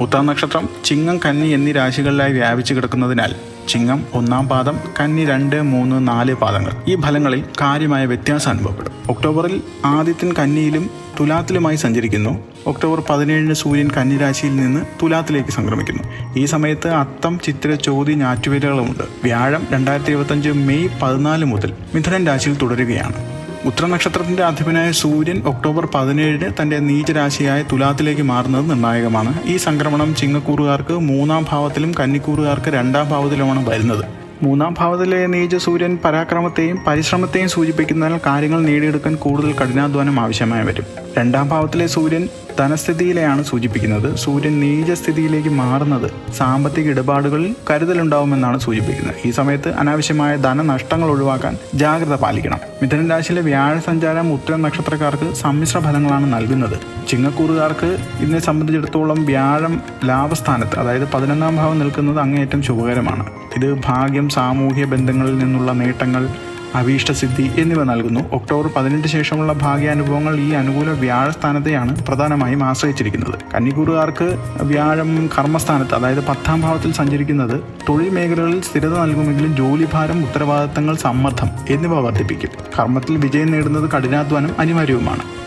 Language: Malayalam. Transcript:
ഉത്തര നക്ഷത്രം ചിങ്ങം കന്നി എന്നീ രാശികളിലായി വ്യാപിച്ചു കിടക്കുന്നതിനാൽ ചിങ്ങം ഒന്നാം പാദം കന്നി രണ്ട് മൂന്ന് നാല് പാദങ്ങൾ. ഈ ഫലങ്ങളിൽ കാര്യമായ വ്യത്യാസം അനുഭവപ്പെടും. ഒക്ടോബറിൽ ആദിത്യൻ കന്നിയിലും തുലാത്തിലുമായി സഞ്ചരിക്കുന്നു. ഒക്ടോബർ പതിനേഴിന് സൂര്യൻ കന്നിരാശിയിൽ നിന്ന് തുലാത്തിലേക്ക് സംക്രമിക്കുന്നു. ഈ സമയത്ത് അത്തം ചിത്ര ചോതി ഞാറ്റുവേലകളുമുണ്ട് വ്യാഴം രണ്ടായിരത്തി മെയ് പതിനാല് മുതൽ മിഥുനൻ രാശിയിൽ തുടരുകയാണ്. ഉത്തര നക്ഷത്രത്തിന്റെ അധിപനായ സൂര്യൻ ഒക്ടോബർ പതിനേഴിന് തന്റെ നീചരാശിയായ തുലാത്തിലേക്ക് മാറുന്നത് നിർണായകമാണ്. ഈ സംക്രമണം ചിങ്ങക്കൂറുകാർക്ക് മൂന്നാം ഭാവത്തിലും കന്നിക്കൂറുകാർക്ക് രണ്ടാം ഭാവത്തിലുമാണ് വരുന്നത്. മൂന്നാം ഭാവത്തിലെ നീച സൂര്യൻ പരാക്രമത്തെയും പരിശ്രമത്തെയും സൂചിപ്പിക്കുന്നതിനാൽ കാര്യങ്ങൾ നേടിയെടുക്കാൻ കൂടുതൽ കഠിനാധ്വാനം ആവശ്യമായി വരും. രണ്ടാം ഭാവത്തിലെ സൂര്യൻ ധനസ്ഥിതിയിലെയാണ് സൂചിപ്പിക്കുന്നത്. സൂര്യൻ നീചസ്ഥിതിയിലേക്ക് മാറുന്നത് സാമ്പത്തിക ഇടപാടുകളിൽ കരുതലുണ്ടാവുമെന്നാണ് സൂചിപ്പിക്കുന്നത്. ഈ സമയത്ത് അനാവശ്യമായ ധനനഷ്ടങ്ങൾ ഒഴിവാക്കാൻ ജാഗ്രത പാലിക്കണം. മിഥുനൻ രാശിയിലെ വ്യാഴ സഞ്ചാരം ഉത്തര നക്ഷത്രക്കാർക്ക് സമ്മിശ്ര ഫലങ്ങളാണ് നൽകുന്നത്. ചിങ്ങക്കൂറുകാർക്ക് ഇതിനെ സംബന്ധിച്ചിടത്തോളം വ്യാഴം ലാഭസ്ഥാനത്ത് അതായത് പതിനൊന്നാം ഭാവം നിൽക്കുന്നത് അങ്ങേയറ്റം ശുഭകരമാണ്. ഇത് ഭാഗ്യം സാമൂഹ്യ ബന്ധങ്ങളിൽ നിന്നുള്ള നേട്ടങ്ങൾ അഭീഷ്ടസിദ്ധി എന്നിവ നൽകുന്നു. ഒക്ടോബർ പതിനെട്ട് ശേഷമുള്ള ഭാഗ്യാനുഭവങ്ങൾ ഈ അനുകൂല വ്യാഴസ്ഥാനത്തെയാണ് പ്രധാനമായും ആശ്രയിച്ചിരിക്കുന്നത്. കന്നിക്കൂറുകാർക്ക് വ്യാഴം കർമ്മസ്ഥാനത്ത് അതായത് പത്താം ഭാവത്തിൽ സഞ്ചരിക്കുന്നത് തൊഴിൽ മേഖലകളിൽ സ്ഥിരത നൽകുമെങ്കിലും ജോലിഭാരം ഉത്തരവാദിത്തങ്ങൾ സമ്മർദ്ദം എന്നിവ വർദ്ധിപ്പിക്കും. കർമ്മത്തിൽ വിജയം നേടുന്നത് കഠിനാധ്വാനം അനിവാര്യവുമാണ്.